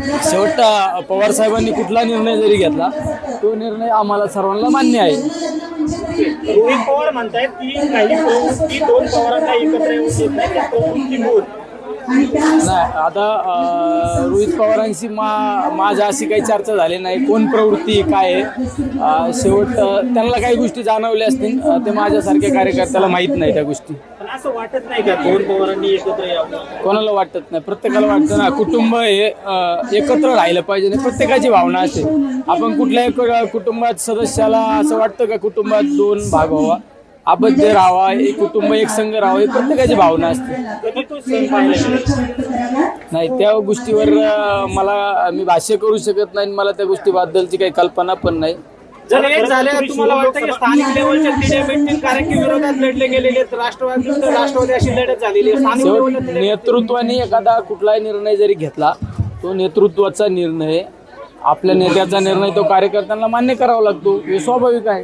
शेवट पवार साहेबांनी कुठला निर्णय जरी घेतला तो निर्णय आम्हाला सर्वांना मान्य आहे. रोहित पवार म्हणतायत की काही प्रवृत्ती दोन पवारांना एकत्र येऊ देत नाही त्या नाही आता अ, रोहित पवारांशी मा माझ्या अशी काही चर्चा झाली नाही. कोण प्रवृत्ती काय आहे? अ, शेवट अ, त्यांना काही गोष्टी जाणवल्या असतील. अ, ते माझ्यासारख्या कार्यकर्त्याला माहीत नाही त्या गोष्टी. पण असं वाटत नाही का दोन पवारांनी एकत्र यावं? कोणाला वाटत नाही. प्रत्येकाला वाटतं ना कुटुंब हे अ, एकत्र राहिलं पाहिजे प्रत्येकाची भावना असते आपण कुठल्याही कु- कुटुंबात सदस्याला असं वाटतं का कुटुंबात दोन भाग व्हावा? आबद्ध राहावा एक कुटुंब एक संघ राहावा ही प्रत्येकाची भावना असते. कधी तो सण पाहिला गेला? नाही त्या गोष्टीवर अ, मला मी भाष्य करू शकत नाही आणि मला त्या गोष्टीबद्दलची काही कल्पना पण नाही. जर एक झाले तुम्हाला वाटतं की स्थानिक लेवलच्या तिने व्यक्ती कार्यक्रम विरोधात लढले गेलेले आहेत. राष्ट्रवादी विरुद्ध राष्ट्रवादी अशी लढत झालेली आहे. स्थानिक शेवट लेवलला तिने- नेतृत्वाने एखादा कुठलाही निर्णय जरी घेतला तो नेतृत्वाचा निर्णय आपल्या नेत्याचा निर्णय तो कार्यकर्त्यांना मान्य करावा लागतो. हे स्वाभाविक आहे.